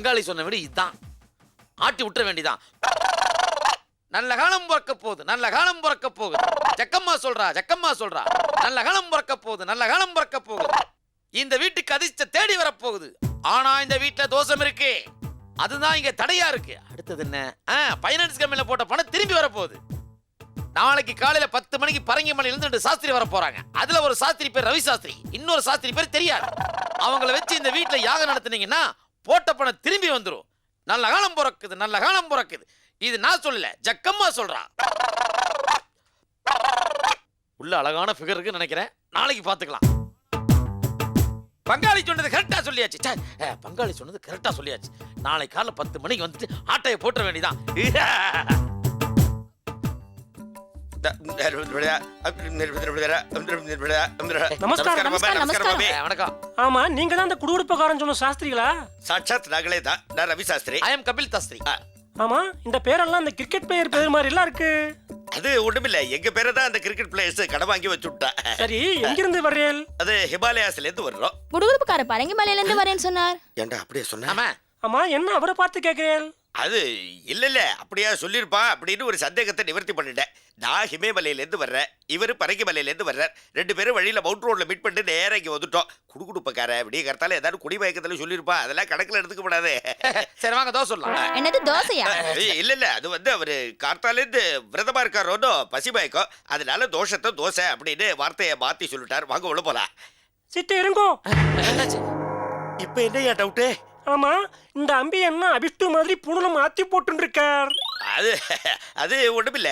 பங்காளி சொன்ன விட இதுதான். ஆட்டி விட்டுற வேண்டிதான். நல்ல காலம் பிறக்க போகுது நல்ல காலம் பிறக்க போகுது. ஜக்கம்மா சொல்றா ஜக்கம்மா சொல்றா. நல்ல காலம் பிறக்க போகுது நல்ல காலம் பிறக்க போகுது. இந்த வீட்டுக்கு அதிர்ஷ்ட தேடி வரப்போகுது. ஆனா இந்த வீட்டுல தோஷம் இருக்கு. அதுதான் இங்க தடையா இருக்கு. அடுத்தது என்ன? பைனான்ஸ் கம்பெனில போட்ட பணம் திரும்பி வரப்போகுது. நாளைக்கு காலையில பத்து மணிக்கு பரங்கிமலையில இருந்து ரெண்டு சாஸ்திரி வர போறாங்க. அதுல ஒரு சாஸ்திரி பேர் ரவி சாஸ்திரி இன்னொரு சாஸ்திரி பேர் தெரியாது அவங்கள வச்சு இந்த வீட்டுல யாகம் நடத்துனீங்கன்னா போட்ட பணம் திரும்பி வந்துரும். நல்ல காலம் பிறக்குது நல்ல காலம் பிறக்குது. இது நான் சொல்லல ஜக்கம்மா சொல்றா. உள்ள அழகான ஃபிகர் இருக்குன்னு நினைக்கிறேன். நாளைக்கு பாத்துக்கலாம் பங்காளி சொன்னது கரெக்டா சொல்லியாச்சு. ச்சே, ஏ, பங்காளி சொன்னது கரெக்டா சொல்லியாச்சு. நாளை காலைல பத்து மணிக்கு வந்துட்டு ஆட்டையை போட்டுற வேண்டியதான் நமஸ்காரம், நமஸ்காரம், நமஸ்காரம். வணக்கம். ஆமா நீங்க தான் அந்த குடுகுடுப்பக்காரன் சொன்ன சாஸ்திரிகளா? சாட்சாத் நாங்களே தான். நான் ரவி சாஸ்திரி. ஐ எம் கபில் தஸ்திரி ஆமா இந்த பேரெல்லாம் இந்த கிரிக்கெட் பிளேயர் பேர் மாதிரி எல்லாம் இருக்கு. அது ஒண்ணுமில்ல. எங்க பேரை தான் அந்த கிரிக்கெட் பிளேயர்ஸ் கடன் வாங்கி வச்சு விட்டா சரி எங்கிருந்து வர்றீல் அது ஹிமாலயாஸ்ல இருந்து வர்றோம். குடுகுடுப்புக்கார பரங்கி மலையில இருந்து வரேன்னு சொன்னார். ஏன்டா அப்படியே சொன்ன? ஆமா. ஆமா என்ன அவரை பார்த்து கேக்குறீள் அது இல்ல இல்ல அப்படியா சொல்லிருப்பா அப்படின்னு ஒரு சந்தேகத்தை நிவர்த்தி பண்ணிட்டேன். நான் ஹிமேமலையில இருந்து வர்றேன் இவரு பரங்கிமலையில இருந்து வர்றார். ரெண்டு பேரும் வழியில மவுண்ட் ரோட்ல மீட் பண்ணிட்டு நேரா இங்க வந்துட்டோம். குடுகுடுப்பக்கார விடிய கருத்தால ஏதாவது குடி மயக்கத்துல சொல்லிருப்பா. அதெல்லாம் கணக்குல எடுத்துக்க கூடாது. சரி வாங்க தோசை சொல்லலாம். என்னது தோசையா? இல்ல இல்ல அது வந்து அவரு கார்த்தால இருந்து விரதமா இருக்காரோன்னு பசி மயக்கம். அதனால தோஷத்தை தோசை அப்படின்னு வார்த்தையை மாத்தி சொல்லிட்டார். வாங்க உள்ள போலாம். சிட்டு இருங்கோ இப்ப என்னையா டவுட்டு ஆமா இந்த அம்பி என்ன அபிஷ்டு மாதிரி புணுல மாத்தி போட்டு இருக்கார் அது அது ஒண்ணுமில்ல.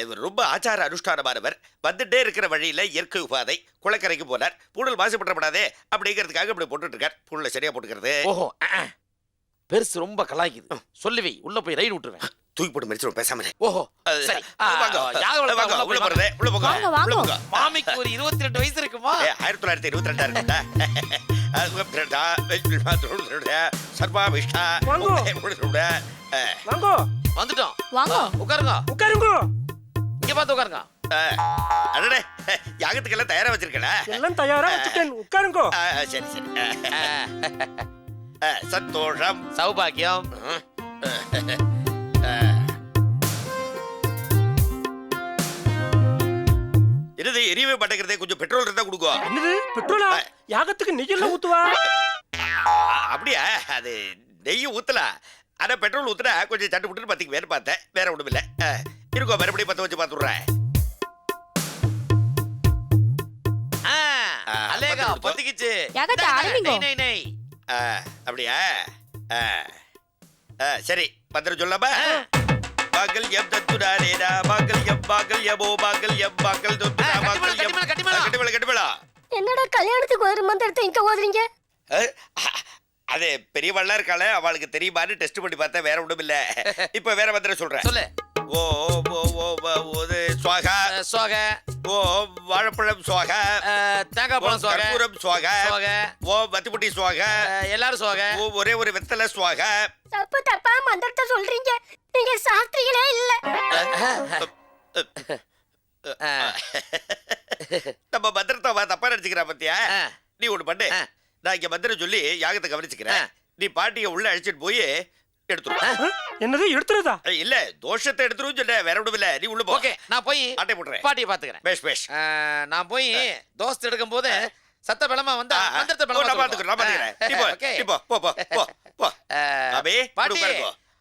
இவர் ரொம்ப ஆச்சார அனுஷ்டானமானவர். வந்துட்டே இருக்கிற வழியில இயற்கை உபாதை குளக்கரைக்கு போனார். பூடல் மாசுபட்டப்படாதே அப்படிங்கிறதுக்காக இப்படி போட்டுட்டு இருக்கார் பூடல சரியா போட்டுக்கிறது. ஓஹோ. பெருசு ரொம்ப கலாய்க்குது. சொல்லுவி உள்ள போய் ரைடு விட்டுருவேன். தூக்கி போட்டு மறிச்சிடும் பேசாம. ஓஹோ சரி வாங்க, உள்ள போறது உள்ள போங்க வாங்க, வாங்க. உள்ள போங்க. மாமிக்கு ஒரு இருபத்தி ரெண்டு வயசு இருக்குமா? ஆயிரத்தி தொள்ளாயிரத்தி இருபத்தி ரெண்டா இருக்குடா சர்வாபிஷ்டா. வாங்கோ. வாங்கோ. வந்துட்டோம். வாங்க. உட்காருங்க. உட்காருங்கோ. இங்க பார்த்து உட்காருங்க. அடடே யாகத்துக்கெல்லாம் தயாரா வச்சிருக்கல எல்லாம் தயாரா வச்சுட்டேன். உட்காருங்கோ. சரி சரி. சந்தோஷம். சௌபாக்கியம் என்னது எரியவே மாட்டேங்கிறதே கொஞ்சம் பெட்ரோல் இருந்தா கொடுங்க என்னது? பெட்ரோலா? யாகத்துக்கு நெய்யெல்லாம் ஊத்துவா? அப்படியா? அது நெய் ஊத்தலாம் ஆனா பெட்ரோல் ஊத்துனா கொஞ்சம் சட்டு புட்டு பத்திக்கு வேறு பார்த்தேன். வேற ஒண்ணும் இல்ல. இருக்கோ மறுபடியும் பத்த வச்சு பார்த்துடுறேன் ஆ, அலேகா பத்து பத்திக்கிச்சு. யாகத்தை இந்தா, ஆரம்பிங்கோ. நெய், நெய், நெய். ஆ, அப்படியா? சரி பத்திரம் சொல்லாமா? பாகல் எம் தத்துடா ரேடா பாகல் எம் பாகல் எமோ பாகல் எம் பாகல் தொத்துடா ஆ, பாகல் கட்டிமேளம், கட்டிமேளம். கட்டிமேளம் கட்டிமேளம் என்னடா கல்யாணத்துக்கு ஒரு மந்திரத்தை இங்க ஓதுறீங்க? அது பெரியவள்ளா இருக்காள அவளுக்கு தெரியுமான்னு டெஸ்ட் பண்ணி பார்த்தா வேற ஒண்ணும் இல்ல. இப்ப வேற மந்திரம் சொல்றேன். சொல்லு. ஓ ஓ ஓ ஓ ஓது சுவாகா. சோக ஓ வாழைப்பழம் சுவாகா. தேங்காய் பழம் சோக கற்பூரம் சுவாகா. சோக ஓ வத்திப்புட்டி சுவாகா. எல்லாரும் சோக ஓ ஒரே ஒரு வெத்தலை சுவாகா. தப்பு தப்பா மந்திரத்தை சொல்றீங்க. நீங்க சாஸ்திரிகளே இல்ல. நம்ம மந்திரத்தை அவ தப்பா நினைச்சுக்கிறா பத்தியா. நீ ஒண்ணு பண்ணு. ஆ. நான் இங்க மந்திரம் சொல்லி யாகத்தை கவனிச்சுக்கிறேன். நீ பாட்டிய உள்ள அழைச்சிட்டு போய் எடுத்துரு என்னது எடுத்துறதா? இல்ல தோஷத்தை எடுத்துரும் சொன்ன வேற ஒண்ணும் இல்ல. நீ உள்ள போ. ஓகே நான் போய் ஆட்டை போட்டுறேன். பாட்டியை பாத்துக்கிறேன் பேஷ் பேஷ் நான் போய் தோஸ்து எடுக்கும் போது சத்த பலமா வந்து. மந்திரத்தை ஓ, நான் பாத்துக்கிறேன், நான் பாத்துக்கிறேன். நீ போ, ஓகே. நீ போ, போ, போ, போ, போ. ஆ, அபி, பாட்டி.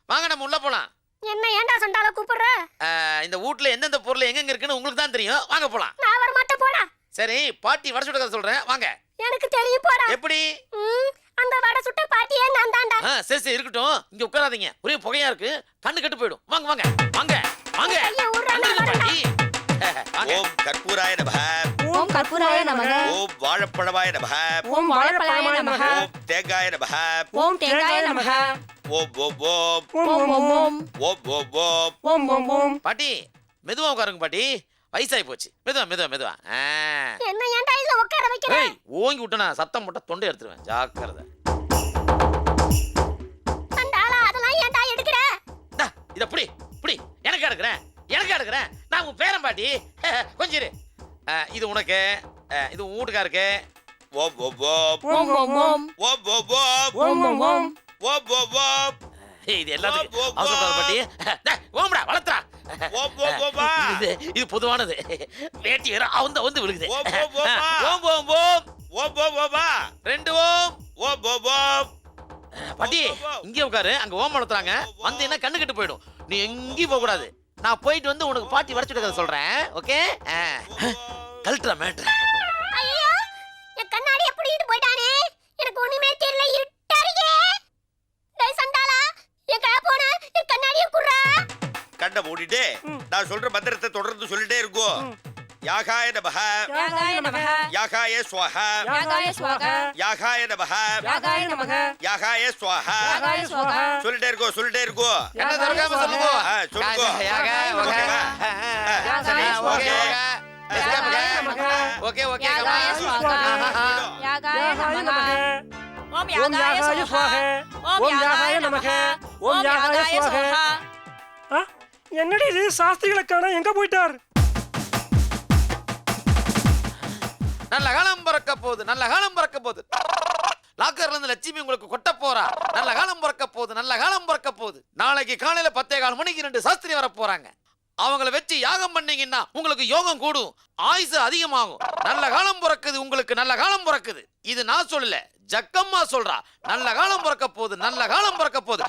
வாங்க நம்ம உள்ள போலாம். என்ன ஏன்டா சண்டால கூப்பிடுற? அஹ், இந்த வீட்ல எந்தெந்த பொருள் எங்கெங்க இருக்குன்னு உங்களுக்கு தான் தெரியும். வாங்க போலாம் நான் வர மாட்டேன் போடா சரி பாட்டி வடை சுட கதை சொல்றேன். வாங்க. எனக்கு தெரியும் போடா. எப்படி? அந்த வடை சுட்ட பாட்டியே நான் தான்டா. ஆ, சரி சரி இருக்கட்டும். இங்க உட்காராதீங்க. ஒரே புகையா இருக்கு. கண்ணு கெட்டு போயிடும். வாங்க வாங்க. வாங்க வாங்க. பாட்டி ஓம் கற்பூராய நம ஓம் கற்பூராய நமக. ஓம் வாழைப்பழமாய நம ஓம் வாழைப்பழமாய நமக. ஓம் தேங்காய நம ஓம் தேங்காய நமக. ஓம் ஓம் ஓம். ஓம் ஓம் ஓம். ஓம் ஓம் ஓம். ஓம் ஓம் ஓம். பாட்டி மெதுவா உட்காருங்க பாட்டி. வயசாகி போச்சு. மெதுவா மெதுவா மெதுவா. என்ன ஏன்டா இதுல உட்கார வைக்கிறேன் ஓங்கி விட்டு நான் சத்தம் போட்ட தொண்டை எடுத்துருவேன். ஜாக்கிரதை. தண்டாளா அதெல்லாம் ஏன்டா எடுக்கிற? டா இத புடி புடி. எனக்கு எடுக்கிறேன்? எனக்கு எடுக்கிறேன்? நான் உன் பேரன் பாட்டி. கொஞ்சம் இரு. இது உனக்கு. இது உன் வீட்டுக்காருக்கு. ஓப் ஓப் ஓப் ஓம் ஓம் ஓம் ஓப் ஓப் ஓப் ஓம் ஓம் ஓம் ஓப் ஓப் இது எல்லாத்துக்கும் அவசரப்படாத பாட்டி. ஓம்டா வளர்த்துறா ஓம் ஓம் ஓமா இது இது பொதுவானது. வேட்டி வேற அவந்த வந்து விழுகுது. ஓம் ஓம் ஓமா ஓம் ஓம். ஓம் ஓம் ஓம் ஓமா ரெண்டு ஓம். ஓம் ஓம் ஓம் பாட்டி. இங்கே உட்காரு. அங்க ஓம் வளர்த்துறாங்க. வந்தீங்கன்னா கண்ணு கெட்டு போயிடும். நீ எங்கேயும் போக கூடாது. நான் போயிட்டு வந்து உனக்கு பாட்டி வரைச்சுட்டு சொல்றேன். ஓகே? கல்ட்ரா மேட்ரு கண்ணை மூடிட்டு நான் சொல்ற மந்திரத்தை தொடர்ந்து சொல்லிட்டே இருக்கும் யாகாய நமஹ யாகாய நமக யாகாய ஸ்வஹ யாகாய ஸ்வாக யாகாய நமஹ யாகாய நமக யாகாய ஸ்வஹ யாகாய ஸ்வாக சொல்லிட்டே இருக்கோம் சொல்லிட்டே இருக்கோம் கண்ணை திறக்காம சொல்லுங்க ஆ, சொல்லுங்க. ஓகேவா? ஓகே சரி, ஓகே ஓகே. ஓகே ஓகே யாகாய ஸ்வாக யாகாய யாகாய நமக நமக ஓம் ஓம் யாகாய ஸ்வாக ஓம் யாகாய நமக ஓம் யாகாய ஸ்வாக ஆ, என்னடி இது? சாஸ்திரிகளை காண எங்க போயிட்டார்? நல்ல காலம் பிறக்க போகுது நல்ல காலம் பிறக்க போகுது. லாக்கர்ல இருந்து லட்சுமி உங்களுக்கு கொட்ட போறா. நல்ல காலம் பிறக்க போகுது நல்ல காலம் பிறக்க போகுது. நாளைக்கு காலையில பத்தே கால் மணிக்கு ரெண்டு சாஸ்திரி வர போறாங்க. அவங்கள வச்சு யாகம் பண்ணீங்கன்னா உங்களுக்கு யோகம் கூடும். ஆயுசு அதிகமாகும். நல்ல காலம் பிறக்குது உங்களுக்கு நல்ல காலம் பிறக்குது. இது நான் சொல்லல ஜக்கம்மா சொல்றா. நல்ல காலம் பிறக்க போகுது நல்ல காலம் பிறக்க போகுது.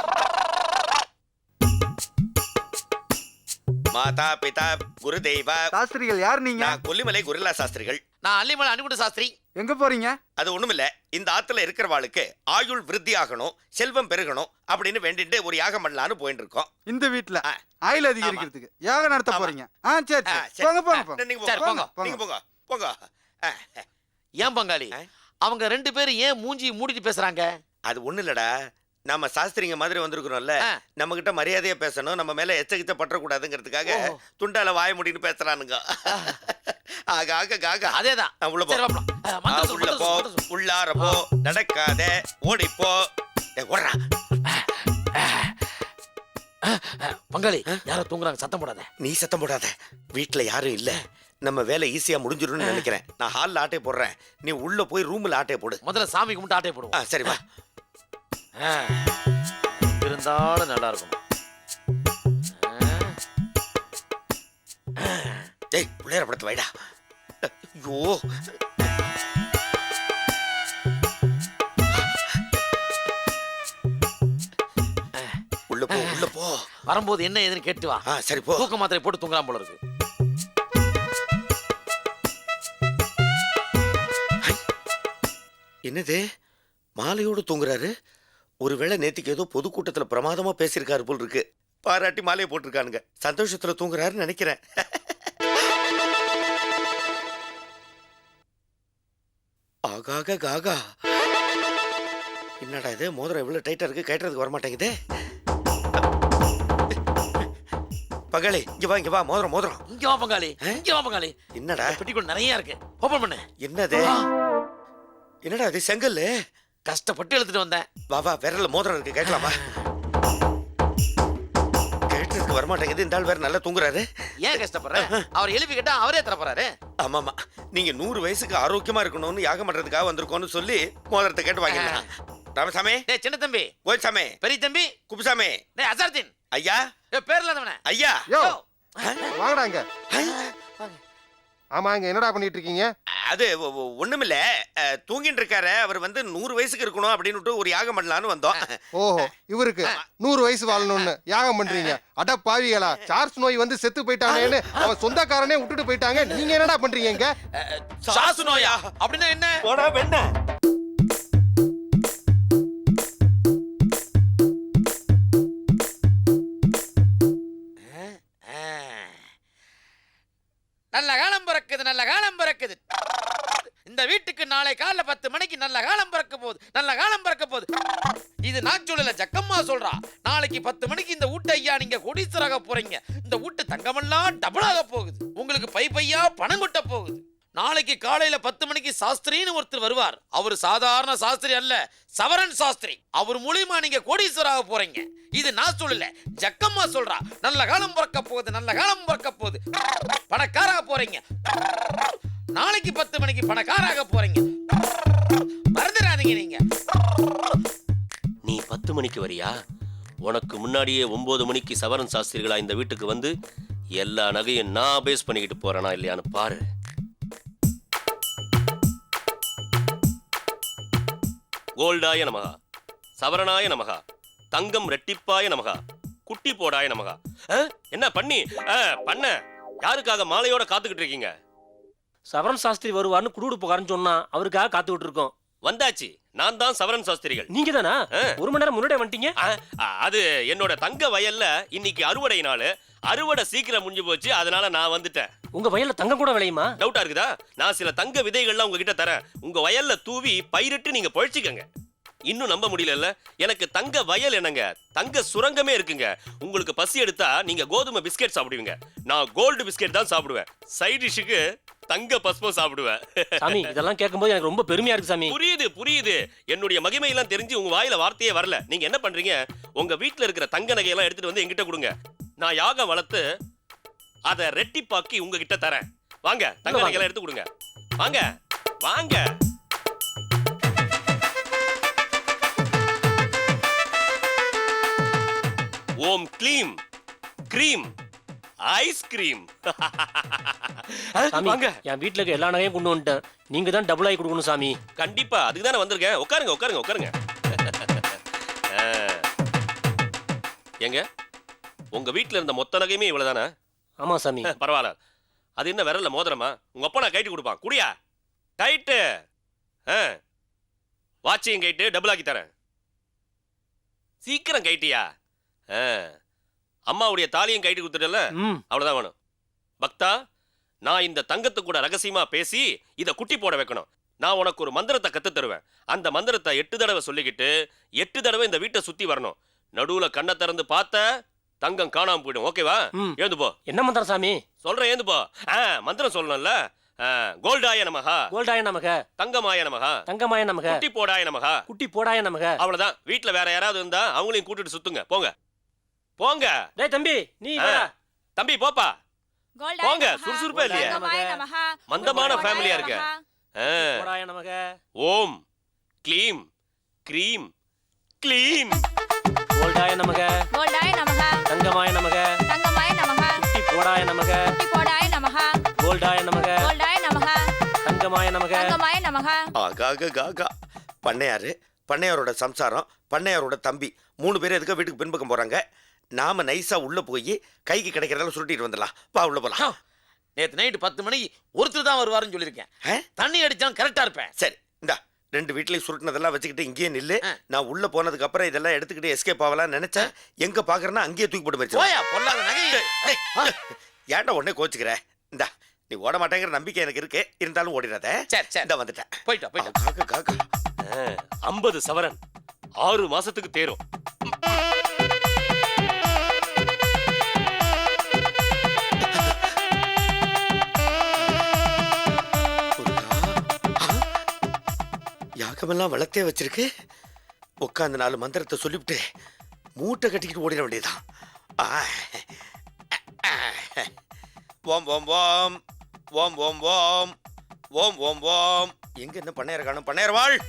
மாதா பிதா குருதெய்வ சாஸ்திரிகள் யார் நீங்க? நான் கொல்லிமலை குருலா சாஸ்திரிகள். நான் அள்ளிமலை அனுப்பிட்டு சாஸ்திரி. எங்க போறீங்க? அது ஒண்ணுமில்ல. இந்த ஆத்துல இருக்கிறவாளுக்கு ஆயுள் விருத்தி ஆகணும் செல்வம் பெருகணும் அப்படின்னு வேண்டிட்டு ஒரு யாகம் பண்ணலான்னு போயிட்டு இருக்கோம். இந்த வீட்ல ஆ. ஆயில் அதிகரிக்கிறதுக்கு யாகம் நடத்த. போறீங்க. ஆ சரி. போங்க போங்க நீங்க போங்க போங்க, நீங்க போங்க. போங்க. ஏன் பங்காளி? அவங்க ரெண்டு பேரும் ஏன் மூஞ்சி மூடிட்டு பேசுறாங்க? அது ஒண்ணு இல்லடா நம்ம சாஸ்திரிங்க மாதிரி வந்திருக்கிறோம்ல. நம்ம கிட்ட மரியாதையா பேசணும் நம்ம மேல எச்சகிச்ச பற்றக்கூடாதுங்கிறதுக்காக. துண்டால வாய முடின்னு பேசுறானுங்க. ஆக ஆக காக. அதேதான். உள்ள போ. உள்ள போ. உள்ளார போ. நடக்காத. ஓடிப்போ ஓடுறா. பங்காளி யாரோ தூங்குறாங்க சத்தம் போடாத. நீ சத்தம் போடாத. வீட்ல யாரும் இல்ல. நம்ம வேலை ஈஸியா முடிஞ்சிரும்னு நினைக்கிறேன். நான் ஹால்ல ஆட்டை போடுறேன். நீ உள்ள போய் ரூம்ல ஆட்டை போடு. முதல்ல சாமி கும்பிட்டு ஆட்டையை ஆ, போடுவோம் சரி வா. இருந்தாலும் நல்லா இருக்கும் டேய் பிள்ளையார படத்தை வைடா ஐயோ. உள்ள போ உள்ள போ. வரும்போது என்ன ஏதுன்னு கேட்டு வா. சரி போ. தூக்க மாத்திரை போட்டு தூங்குறான் போல இருக்கு. என்னது? மாலையோடு தூங்குறாரு? ஒருவேளை நேத்திக்கு ஏதோ பொதுக்கூட்டத்துல பிரமாதமா பேசியிருக்காரு போல் இருக்கு பாராட்டி மாலையை போட்டிருக்கானுங்க. சந்தோஷத்துல தூங்குறாருன்னு நினைக்கிறேன். ஆகாக காகா. என்னடா இது? மோதிரம் இவ்வளவு டைட்டா இருக்கு? கட்டுறதுக்கு வர மாட்டேங்குதே பகலே இங்க வா இங்க வா. மோதிரம் மோதிரம். இங்க வா பங்காளி. இங்க வா பங்காளி. என்னடா? பெட்டிக்குள் நிறைய இருக்கு. ஓபன் பண்ணு. என்னது? என்னடா இது? செங்கல்லு? கஷ்டப்பட்டு எடுத்துட்டு வந்தேன். வா வா விரல்ல மோதிரம் இருக்கு கேட்கலாமா? கேட்டதுக்கு வரமாட்டேங்குது இந்த ஆள் வேற நல்லா தூங்குறாரு. ஏன் கஷ்டப்படுற? அவர் எழுப்பி கேட்டா அவரே தர போறாரு. ஆமாமா. நீங்க நூறு வயசுக்கு ஆரோக்கியமா இருக்கணும்னு யாகம் பண்றதுக்காக வந்திருக்கோம்னு சொல்லி மோதிரத்தை கேட்டு வாங்கிடலாம் ராமசாமி. டேய் சின்ன தம்பி. கோயில்சாமி. பெரிய தம்பி. குப்புசாமி. டேய் அசர்தீன். ஐயா. ஏய் பேர் இல்லாதவன. ஐயா. யோ. வாங்கடா இங்க. ஆமா இங்க என்னடா பண்ணிட்டு இருக்கீங்க அது ஒண்ணுமில்ல. தூங்கிட்டு இருக்காரு அவர் வந்து நூறு வயசுக்கு இருக்கணும் அப்படின்னு ஒரு யாகம் பண்ணலான்னு வந்தோம். ஓஹோ இவருக்கு நூறு வயசு வாழணும்னு யாகம் பண்றீங்க. அட பாவிகளா சார்ஸ் நோய் வந்து செத்து போயிட்டானேன்னு அவன் சொந்தக்காரனே விட்டுட்டு போயிட்டாங்க. நீங்க என்னடா பண்றீங்க இங்க? சாசு நோயா? அப்படின்னா என்ன? நல்ல காலம் பிறக்க போகுது. இது நான் சொல்லல ஜக்கம்மா சொல்றா. நாளைக்கு பத்து மணிக்கு இந்த வீட்டை ஐயா நீங்க கொடிசராக போறீங்க. இந்த வீட்டு தங்கமெல்லாம் டபுளாக போகுது. உங்களுக்கு பை பையா பணம் கொட்ட போகுது. நாளைக்கு காலையில பத்து மணிக்கு சாஸ்திரின்னு ஒருத்தர் வருவார். அவர் சாதாரண சாஸ்திரி அல்ல சவரன் சாஸ்திரி. அவர் மூலியமா நீங்க கோடீஸ்வராக போறீங்க. இது நான் சொல்லல ஜக்கம்மா சொல்றா. நல்ல காலம் பிறக்க போகுது நல்ல காலம் பிறக்க போகுது. பணக்காராக போறீங்க. நாளைக்கு பத்து மணிக்கு பணக்காராக போறீங்க. மறந்துடாதீங்க நீங்க நீ பத்து மணிக்கு வரியா? உனக்கு முன்னாடியே ஒன்பது மணிக்கு சவரன் சாஸ்திரிகளா இந்த வீட்டுக்கு வந்து எல்லா நகையும் நான் பேஸ் பண்ணிக்கிட்டு போறேனா இல்லையான்னு பாரு. கோல்டாய நமகா சவரனாய நமகா தங்கம் ரெட்டிப்பாய நமகா குட்டி போடாய நமகா. என்ன பண்ணி? பண்ண. யாருக்காக மாலையோட காத்துக்கிட்டு இருக்கீங்க? சவரன் சாஸ்திரி வருவார்னு போகாருன்னு சொன்னா அவருக்காக காத்துக்கிட்டு இருக்கோம். வந்தாச்சு. நான் தான் சவரன் சாஸ்திரிகள். நீங்க தானா. ஒரு மணி நேரம் முன்னாடியே வந்துட்டீங்க? அது என்னோட தங்க வயல்ல இன்னைக்கு அறுவடை நாள். அறுவடை சீக்கிரம் முடிஞ்சு போச்சு அதனால நான் வந்துட்டேன். உங்க வயல்ல தங்கம் கூட விளையுமா? டவுட்டா இருக்குதா? நான் சில தங்க விதைகள்லாம் உங்ககிட்ட தரேன். உங்க வயல்ல தூவி பயிரிட்டு நீங்க பழிச்சுக்கங்க. இன்னும் நம்ப முடியலல்ல. எனக்கு தங்க வயல் என்னங்க? தங்க சுரங்கமே இருக்குங்க. உங்களுக்கு பசி எடுத்தா நீங்க கோதுமை பிஸ்கெட் சாப்பிடுவீங்க. நான் கோல்டு பிஸ்கெட் தான் சாப்பிடுவேன். சைட் டிஷ்ஷுக்கு தங்க பஸ்பம் சாப்பிடுவேன். சாமி இதெல்லாம் கேட்கும்போது எனக்கு ரொம்ப பெருமையா இருக்கு சாமி. புரியுது புரியுது. என்னுடைய மகிமையெல்லாம் தெரிஞ்சு உங்க வாயில வார்த்தையே வரல. நீங்க என்ன பண்றீங்க? உங்க வீட்ல இருக்கிற தங்க நகையெல்லாம் எடுத்துட்டு வந்து என்கிட்ட கொடுங்க. நான் யாகம் வளர்த்து அதை ரெட்டிப்பாக்கி உங்ககிட்ட தரேன். வாங்க தங்க வாங்க. நகையெல்லாம் எடுத்து கொடுங்க. வாங்க வாங்க. ஓம் க்ளீம் க்ரீம். ஐஸ்கிரீம் வாங்க. என் வீட்ல இருக்க எல்லா நகையும் கொண்டு வந்துட்டேன். நீங்க தான் டபுள் ஆகி கொடுக்கணும் சாமி. கண்டிப்பா. அதுக்கு தானே வந்திருக்கேன். உட்காருங்க உட்காருங்க உட்காருங்க. ஆ. ஏங்க உங்க வீட்ல இருந்த மொத்த நகையுமே இவ்வளவுதானே? ஆமா சாமி. பரவாயில்ல. அது என்ன விரல்ல மோதிரமா? உங்க அப்பா நான் கைட்டு கொடுப்பான். குடியா? கைட்டு வாட்சியும் கைட்டு டபுள் ஆக்கி தரேன். சீக்கிரம் கைட்டியா? ஆ. அம்மாவுடைய தாலியும் கைட்டு கொடுத்துட்டல அவ்வளவுதான் வேணும். பக்தா நான் இந்த தங்கத்து கூட ரகசியமா பேசி இத குட்டி போட வைக்கணும். நான் உனக்கு ஒரு மந்திரத்தை கத்து தருவேன். அந்த மந்திரத்தை எட்டு தடவை சொல்லிக்கிட்டு எட்டு தடவை இந்த வீட்டை சுத்தி வரணும். நடுவுல கண்ணை திறந்து பார்த்த தங்கம் காணாம போயிடும். ஓகேவா எழுந்து போ. என்ன மந்திரம் சாமி? சொல்றேன் எழுந்து போ. மந்திரம் சொல்லணும்ல? கோல்டாய நமகா. கோல்டாய நமக. தங்கமாய நமகா. தங்கமாய நமக. குட்டி போடாய நமகா. குட்டி போடாய நமக. அவ்வளவுதான். வீட்ல வேற யாராவது இருந்தா அவங்களையும் கூட்டிட்டு சுத்துங்க. போங்க. போங்க டேய் தம்பி நீ ஆ. வாடா. தம்பி போப்பா கோல்டாய போங்க. சுறுசுறுப்பா இல்லையா. மந்தமான ஃபேமிலியா இருக்க நமஹ. ஆ. போடாய நமக ஓம் க்ளீம் க்ரீம் க்ளீம் கோல்டாய நமக கோல்டாய நமஹ. தங்கமாய நமக தங்கமாய நமஹ. குட்டி போடாய நமக குட்டி போடாய நமஹ. கோல்டாய நமக கோல்டாய நமஹ. தங்கமாய நமக தங்கமாய நமஹ. ஆகாக காகா பண்ணையாரு பண்ணையாரோட சம்சாரம் பண்ணையாரோட தம்பி மூணு பேரும் எதுக்கு வீட்டுக்கு பின்பக்கம் போறாங்க நாம நைஸா உள்ள போய் கைக்கு கிடைக்கிறதெல்லாம் சுருட்டிட்டு வந்துடலாம். வா உள்ள போலாம். நேத்து நைட்டு பத்து மணிக்கு ஒருத்தர் தான் வருவாருன்னு சொல்லியிருக்கேன்? தண்ணி அடிச்சாலும் கரெக்டா இருப்பேன். சரி இந்தா ரெண்டு வீட்லயும் சுருட்டினதெல்லாம் வச்சுக்கிட்டு இங்கேயே நில்லு. நான் உள்ள போனதுக்கு அப்புறம் இதெல்லாம் எடுத்துக்கிட்டு எஸ்கேப் ஆகலாம் நினைச்சேன். எங்க பாக்குறேன்னா அங்கேயே தூக்கி போட்டு போயிடுச்சு. போயா பொல்லாத நகை? ஏன்டா உடனே கோச்சுக்கிற? இந்தா நீ ஓட மாட்டேங்கிற நம்பிக்கை எனக்கு இருக்கு. இருந்தாலும் ஓடிடாத. சரி சரி. இந்த வந்துட்டேன். போயிட்டா போயிட்டா. காக்கா காக்கா. ஐம்பது சவரன். ஆறு மாசத்துக்கு தேரும். யாகமெல்லாம் வளர்த்தே வச்சிருக்கு. உட்காந்து நாலு மந்திரத்தை சொல்லிவிட்டு மூட்டை கட்டிக்கிட்டு ஓடிட வேண்டியதுதான். ஆ. ஓம் ஓம் ஓம். ஓம் ஓம் ஓம். ஓம் ஓம் ஓம். எங்க என்ன பண்ணையார காணும்? பண்ணையார் வாழ்.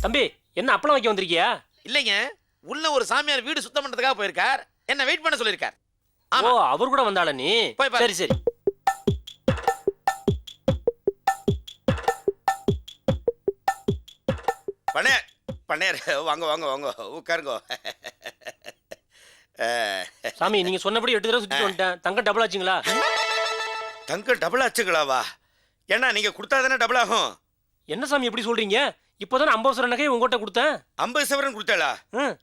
தம்பி என்ன அப்பளம் வைக்க வந்திருக்கியா? இல்லைங்க. உள்ள ஒரு சாமியார் வீடு சுத்தம் பண்றதுக்காக போயிருக்கார். என்ன வெயிட் பண்ண சொல்லியிருக்கார். ஆமா. ஓ அவர் கூட வந்தாள நீ. சரி சரி. பண்ணையார் பண்ணையார் வாங்க வாங்க வாங்க. உட்காருங்க. சாமி நீங்க சொன்னபடி எட்டு தடவை சுத்திட்டு வந்துட்டேன். தங்க டபுள் ஆச்சுங்களா? தங்கம் டபுள் ஆச்சுங்களாவா? ஏன்னா நீங்க கொடுத்தா தானே டபுள் ஆகும். என்ன சாமி எப்படி சொல்றீங்க? இப்போதானே ஐம்பது நகையை உங்ககிட்ட கொடுத்தேன். ஐம்பது சவரன் கொடுத்தாளா.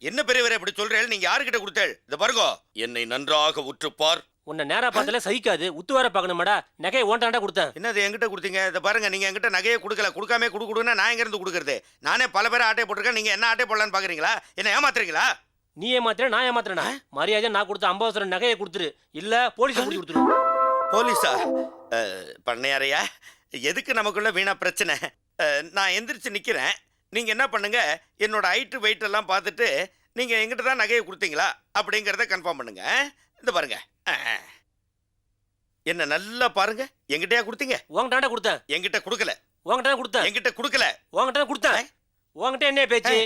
என்ன பெரியவரே அப்படி சொல்றேன் நீங்க யாருக்கிட்ட கொடுத்தாள்? இந்த பாருங்க. என்னை நன்றாக உற்றுப்பார். உன்னை நேரா பார்த்தாலே சகிக்காது. உத்து வேற பார்க்கணுமாடா. நகையை ஓண்டாண்டா கொடுத்தேன். என்னது என்கிட்ட கொடுத்தீங்க? இதை பாருங்க நீங்க என்கிட்ட நகையை கொடுக்கல. கொடுக்காம குடு கொடுன்னா நான் எங்க இருந்து கொடுக்கறது? நானே பல பேரை ஆட்டை போட்டிருக்கேன். நீங்க என்ன ஆட்டை போடலான்னு பாக்குறீங்களா? என்ன ஏமாத்துறீங்களா? நீ ஏமாத்துற நான் ஏமாத்துறேனா? மரியாதை நான் கொடுத்த ஐம்பது நகையை கொடுத்துரு. இல்ல போலீஸ் பிடிச்சி கொடுத்துரு. போலீஸா? பண்ணையாரையா? எதுக்கு நமக்குள்ள வீணா பிரச்சனை? நான் எந்திரிச்சு நிக்கிறேன். நீங்க என்ன பண்ணுங்க? என்னோட ஹைட்டு வெயிட் எல்லாம் பார்த்துட்டு நீங்க எங்கிட்ட தான் நகையை கொடுத்தீங்களா? அப்படிங்கிறத கன்ஃபார்ம் பண்ணுங்க. இந்த பாருங்க. என்ன நல்லா பாருங்க. எங்கிட்டயா கொடுத்தீங்க? உங்ககிட்ட கொடுத்தேன். என்கிட்ட கொடுக்கல. உங்ககிட்ட தான் கொடுத்தேன். என்கிட்ட கொடுக்கல. உங்ககிட்ட தான் கொடுத்தேன் உங்ககிட்ட என்ன பேச்சு?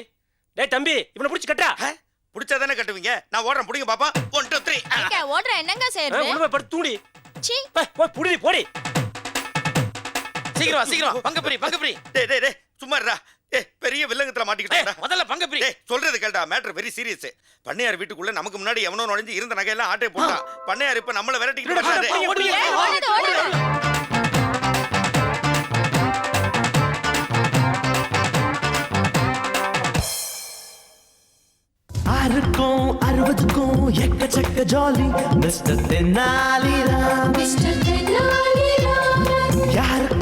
டேய் தம்பி இவனை பிடிச்சி கட்டா பிடிச்சா தானே கட்டுவீங்க? நான் ஓடுறேன் பிடிங்க பாப்பா. ஒன் டூ த்ரீ எங்க ஓடுற என்னங்க செய்யறது போய் படுத்து தூடி சீ போய், போய் புடி போடி. சீக்கிரம் சீக்கிரம் வா. பங்கு பிரி பங்கு பிரி டேய் டேய் டேய் சும்மா இருடா. பெரிய வில்லங்கத்துல மாட்டிக்கிட்டா முதல்ல பங்கு பிரி. சொல்றது கேட்டா மேட்டர் வெரி சீரியஸ் பண்ணையார் வீட்டுக்குள்ள நமக்கு முன்னாடி எவனோ நுழைஞ்சு இருந்த நகையெல்லாம் ஆட்டை போட்டான். பண்ணையார் இப்ப நம்மள விரட்டிக்கிட்டு ஆறுக்கும் அறுபதுக்கும் எக்கச்சக்க ஜாலி மிஸ்டர் தென்னாலிராம்